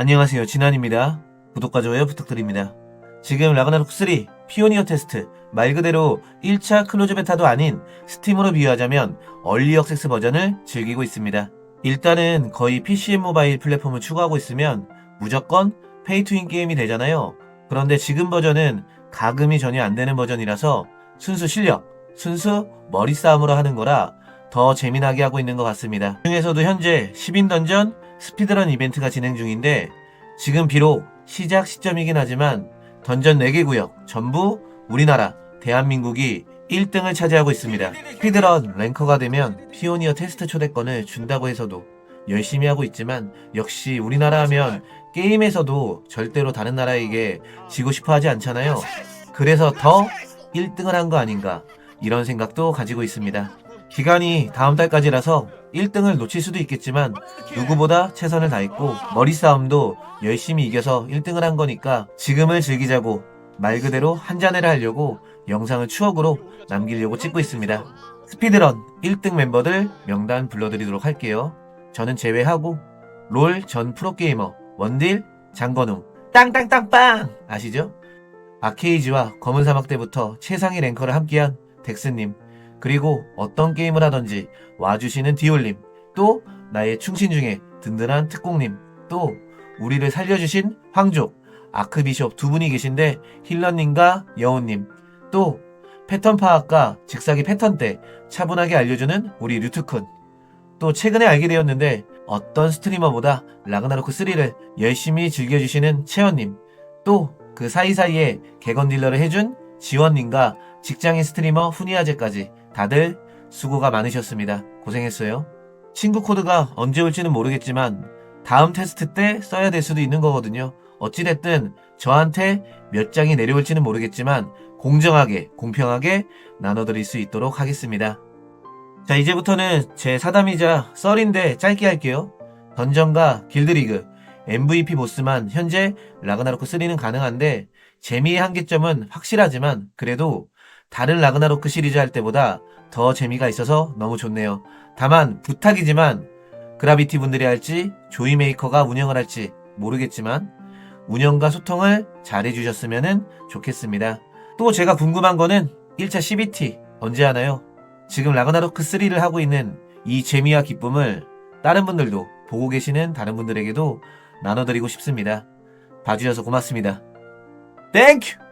안녕하세요. 진한입니다. 구독과 좋아요 부탁드립니다. 지금 라그나로크 3 피오니어 테스트 말 그대로 1차 클로즈 베타도 아닌 스팀으로 비유하자면 얼리 억세스 버전을 즐기고 있습니다. 일단은 거의 PCM 모바일 플랫폼을 추구하고 있으면 무조건 페이 투인 게임이 되잖아요. 그런데 지금 버전은 가금이 전혀 안 되는 버전이라서 순수 실력, 순수 머리 싸움으로 하는 거라 더 재미나게 하고 있는 것 같습니다. 그 중에서도 현재 10인 던전 스피드런 이벤트가 진행 중인데 지금 비록 시작 시점이긴 하지만 던전 4개 구역 전부 우리나라 대한민국이 1등을 차지하고 있습니다. 스피드런 랭커가 되면 피오니어 테스트 초대권을 준다고 해서도 열심히 하고 있지만 역시 우리나라 하면 게임에서도 절대로 다른 나라에게 지고 싶어 하지 않잖아요. 그래서 더 1등을 한 거 아닌가 이런 생각도 가지고 있습니다. 기간이 다음 달까지라서 1등을 놓칠 수도 있겠지만 누구보다 최선을 다했고 머리 싸움도 열심히 이겨서 1등을 한 거니까 지금을 즐기자고 말 그대로 한 잔해를 하려고 영상을 추억으로 남기려고 찍고 있습니다. 스피드런 1등 멤버들 명단 불러드리도록 할게요. 저는 제외하고 롤 전 프로게이머 원딜 장건웅 땅땅땅빵 아시죠? 아케이지와 검은 사막 때부터 최상위 랭커를 함께한 덱스님 그리고 어떤 게임을 하던지 와주시는 디올님 또 나의 충신 중에 든든한 특공님 또 우리를 살려주신 황족 아크비숍 두 분이 계신데 힐러님과 여우님 또 패턴 파악과 직사기 패턴 때 차분하게 알려주는 우리 류트쿤. 또 최근에 알게 되었는데 어떤 스트리머보다 라그나로크 3를 열심히 즐겨주시는 채연님 또 그 사이사이에 개건 딜러를 해준 지원님과 직장인 스트리머 후니아제까지 다들 수고가 많으셨습니다. 고생했어요. 친구 코드가 언제 올지는 모르겠지만 다음 테스트 때 써야 될 수도 있는 거거든요. 어찌됐든 저한테 몇 장이 내려올지는 모르겠지만 공정하게 공평하게 나눠드릴 수 있도록 하겠습니다. 자 이제부터는 제 사담이자 썰인데 짧게 할게요. 던전과 길드리그 MVP 보스만 현재 라그나로크 3는 가능한데 재미의 한계점은 확실하지만 그래도 다른 라그나로크 시리즈 할 때보다 더 재미가 있어서 너무 좋네요. 다만 부탁이지만 그라비티 분들이 할지 조이메이커가 운영을 할지 모르겠지만 운영과 소통을 잘 해 주셨으면 좋겠습니다. 또 제가 궁금한 거는 1차 CBT 언제 하나요? 지금 라그나로크 3를 하고 있는 이 재미와 기쁨을 다른 분들도 보고 계시는 다른 분들에게도 나눠드리고 싶습니다. 봐주셔서 고맙습니다. 땡큐!